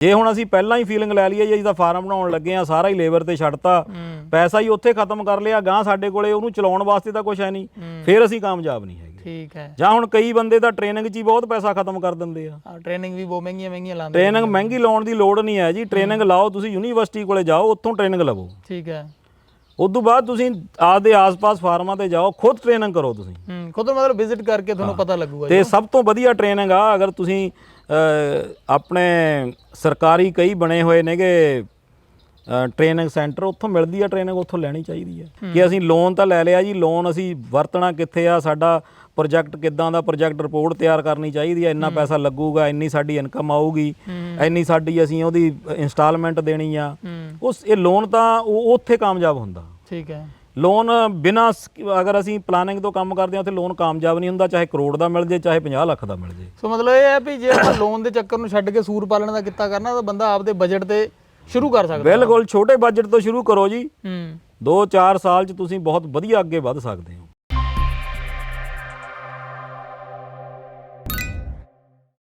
ਜੇ ਹੁਣ ਅਸੀਂ ਪਹਿਲਾਂ ਹੀ ਫੀਲਿੰਗ ਲੈ ਲਈਏ ਜੀ ਤਾਂ ਫਾਰਮ ਬਣਾਉਣ ਲੱਗੇ ਆ ਸਾਰਾ ਹੀ ਲੇਬਰ ਤੇ ਛੱਡਤਾ। ਪੈਸਾ ਹੀ ਉੱਥੇ ਖਤਮ ਕਰ ਲਿਆ ਗਾਂ ਸਾਡੇ ਕੋਲੇ ਉਹਨੂੰ ਚਲਾਉਣ ਵਾਸਤੇ ਤਾਂ ਕੁਝ ਹੈ ਨਹੀਂ। ਫਿਰ ਅਸੀਂ ਕਾਮਯਾਬ ਨਹੀਂ ਹੈਗੇ। ਠੀਕ ਹੈ। ਜਾਂ ਹੁਣ ਕਈ ਬੰਦੇ ਤਾਂ ਟ੍ਰੇਨਿੰਗ 'ਚ ਹੀ ਬਹੁਤ ਪੈਸਾ ਖਤਮ ਕਰ ਦਿੰਦੇ ਆ। ਆ ਟ੍ਰੇਨਿੰਗ ਵੀ ਬਹੁਤ ਮਹਿੰਗੀਆਂ ਮਹਿੰਗੀਆਂ ਲਾਉਂਦੇ ਟ੍ਰੇਨਿੰਗ ਮਹਿੰਗੀ ਲਾਉਣ ਦੀ ਲੋੜ ਨਹੀਂ ਹੈ ਜੀ। ਟ੍ਰੇਨਿੰਗ ਲਾਓ ਤੁਸੀਂ ਯੂਨੀਵਰਸਿਟੀ ਕੋਲੇ ਜਾਓ ਉੱਥੋਂ ਟ੍ਰੇਨਿੰਗ ਲਵੋ। ਠੀਕ ਹੈ। ਉਸ ਤੋਂ ਬਾਅਦ ਤੁਸੀਂ ਆਪਦੇ ਆਸ-ਪਾਸ ਫਾਰਮਾਂ ਤੇ ਜਾਓ ਖੁਦ ਟ੍ਰੇਨਿੰਗ ਕਰੋ ਤੁਸੀਂ। ਹੂੰ ਖੁਦ ਮਤਲਬ ਵਿਜ਼ਿਟ ਕਰਕੇ ਤੁਹਾਨੂੰ ਪਤਾ ਲੱਗੂਗਾ ਤੇ ਸਭ ਤੋਂ ਵਧੀਆ ਟ੍ਰੇਨਿੰਗ ਆ ਅਗਰ ਤੁਸੀਂ ਆਪਣੇ ਸਰਕਾਰੀ ਕਈ ਬਣੇ ਹੋਏ ਨੇਗੇ ਟ੍ਰੇਨਿੰਗ ਸੈਂਟਰ ਉੱਥੋਂ ਮਿਲਦੀ ਆ ਟ੍ਰੇਨਿੰਗ ਉੱਥੋਂ ਲੈਣੀ ਚਾਹੀਦੀ ਹੈ। ਕਿ ਅਸੀਂ ਲੋਨ ਤਾਂ ਲੈ ਲਿਆ ਜੀ ਲੋਨ ਅਸੀਂ ਵਰਤਣਾ ਕਿੱਥੇ ਆ ਸਾਡਾ ਪ੍ਰੋਜੈਕਟ ਕਿੱਦਾਂ ਦਾ ਪ੍ਰੋਜੈਕਟ ਰਿਪੋਰਟ ਤਿਆਰ ਕਰਨੀ ਚਾਹੀਦੀ ਹੈ ਇੰਨਾ ਪੈਸਾ ਲੱਗੂਗਾ ਇੰਨੀ ਸਾਡੀ ਇਨਕਮ ਆਊਗੀ ਇੰਨੀ ਸਾਡੀ ਅਸੀਂ ਉਹਦੀ ਇਨਸਟਾਲਮੈਂਟ ਦੇਣੀ ਆ। ਉਸ ਇਹ ਲੋਨ ਤਾਂ ਉਹ ਉੱਥੇ ਕਾਮਯਾਬ ਹੁੰਦਾ। ਠੀਕ ਹੈ। ਲੋਨ ਬਿਨਾ ਅਗਰ ਅਸੀਂ ਪਲਾਨਿੰਗ ਤੋਂ ਕੰਮ ਕਰਦੇ ਹਾਂ ਉੱਥੇ ਲੋਨ ਕਾਮਯਾਬ ਨਹੀਂ ਹੁੰਦਾ ਚਾਹੇ ਕਰੋੜ ਦਾ ਮਿਲ ਜੇ ਚਾਹੇ 50 ਲੱਖ ਦਾ ਮਿਲ ਜੇ। ਸੋ ਮਤਲਬ ਇਹ ਹੈ ਵੀ ਜੇ ਆਪਾਂ ਲੋਨ ਦੇ ਚੱਕਰ ਨੂੰ ਛੱਡ ਕੇ ਸੂਰ ਪਾਲਣ ਦਾ ਕਿੱਤਾ ਕਰਨਾ ਤਾਂ ਬੰਦਾ ਆਪਦੇ ਬਜਟ ਤੇ ਸ਼ੁਰੂ ਕਰ ਸਕਦਾ। ਬਿਲਕੁਲ ਛੋਟੇ ਬਜਟ ਤੋਂ ਸ਼ੁਰੂ ਕਰੋ ਜੀ। ਹੂੰ। 2-4 ਸਾਲ ਚ ਤੁਸੀਂ ਬਹੁਤ ਵਧੀਆ ਅੱਗੇ ਵੱਧ ਸਕਦੇ ਹੋ।